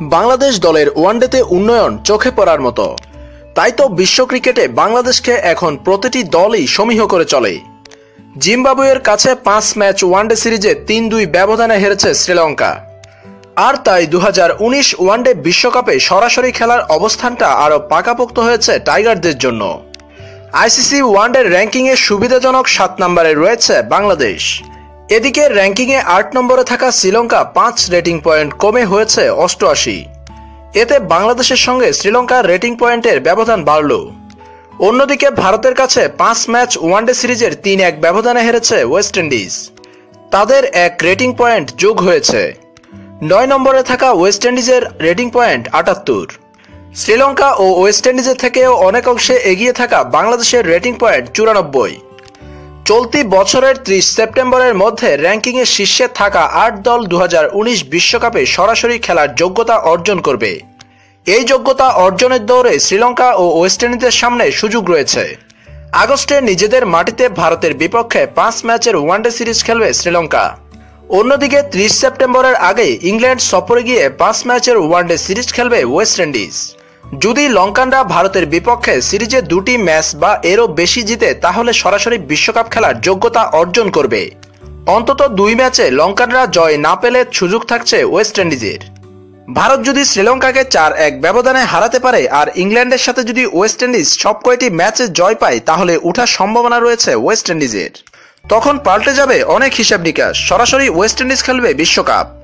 বাংলাদেশ দলের ওয়ানডেতে উন্নয়ন চোখে পড়ার মতো। তাই তো বিশ্ব ক্রিকেটে বাংলাদেশকে এখন প্রতিটি দলই সমীহ করে চলে। জিম্বাবুয়ের কাছে পাঁচ ম্যাচ ওয়ানডে সিরিজে তিন দুই ব্যবধানে হেরেছে শ্রীলঙ্কা। আর তাই দু হাজার উনিশ ওয়ানডে বিশ্বকাপে সরাসরি খেলার অবস্থানটা আরও পাকাপোক্ত হয়েছে টাইগারদের জন্য। আইসিসি ওয়ানডে র্যাঙ্কিংয়ে সুবিধাজনক সাত নম্বরে রয়েছে বাংলাদেশ। এদিকে র্যাঙ্কিংয়ে আট নম্বরে থাকা শ্রীলঙ্কা পাঁচ রেটিং পয়েন্ট কমে হয়েছে অষ্টআশি। এতে বাংলাদেশের সঙ্গে শ্রীলঙ্কার রেটিং পয়েন্টের ব্যবধান বাড়ল। অন্যদিকে ভারতের কাছে পাঁচ ম্যাচ ওয়ানডে সিরিজের তিন এক ব্যবধানে হেরেছে ওয়েস্ট ইন্ডিজ। তাদের এক রেটিং পয়েন্ট যোগ হয়েছে। নয় নম্বরে থাকা ওয়েস্ট ইন্ডিজের রেটিং পয়েন্ট আটাত্তর। শ্রীলঙ্কা ও ওয়েস্ট ইন্ডিজের থেকেও অনেক অংশে এগিয়ে থাকা বাংলাদেশের রেটিং পয়েন্ট চুরানব্বই। চলতি বছরের ত্রিশ সেপ্টেম্বরের মধ্যে র্যাঙ্কিংয়ে শীর্ষে থাকা আট দল দু বিশ্বকাপে সরাসরি খেলার যোগ্যতা অর্জন করবে। এই যোগ্যতা অর্জনের দৌড়ে শ্রীলঙ্কা ও ওয়েস্ট ইন্ডিজের সামনে সুযোগ রয়েছে। আগস্টে নিজেদের মাটিতে ভারতের বিপক্ষে পাঁচ ম্যাচের ওয়ানডে সিরিজ খেলবে শ্রীলঙ্কা। অন্যদিকে ত্রিশ সেপ্টেম্বরের আগে ইংল্যান্ড সফরে গিয়ে পাঁচ ম্যাচের ওয়ানডে সিরিজ খেলবে ওয়েস্ট ইন্ডিজ। যদি লঙ্কানরা ভারতের বিপক্ষে সিরিজে দুটি ম্যাচ বা এরও বেশি জিতে, তাহলে সরাসরি বিশ্বকাপ খেলার যোগ্যতা অর্জন করবে। অন্তত দুই ম্যাচে লঙ্কানরা জয় না পেলে সুযোগ থাকছে ওয়েস্ট ইন্ডিজের। ভারত যদি শ্রীলঙ্কাকে চার এক ব্যবধানে হারাতে পারে, আর ইংল্যান্ডের সাথে যদি ওয়েস্ট ইন্ডিজ সব কয়টি ম্যাচে জয় পায়, তাহলে উঠার সম্ভাবনা রয়েছে ওয়েস্ট ইন্ডিজের। তখন পাল্টে যাবে অনেক হিসাব নিকাশ, সরাসরি ওয়েস্ট ইন্ডিজ খেলবে বিশ্বকাপ।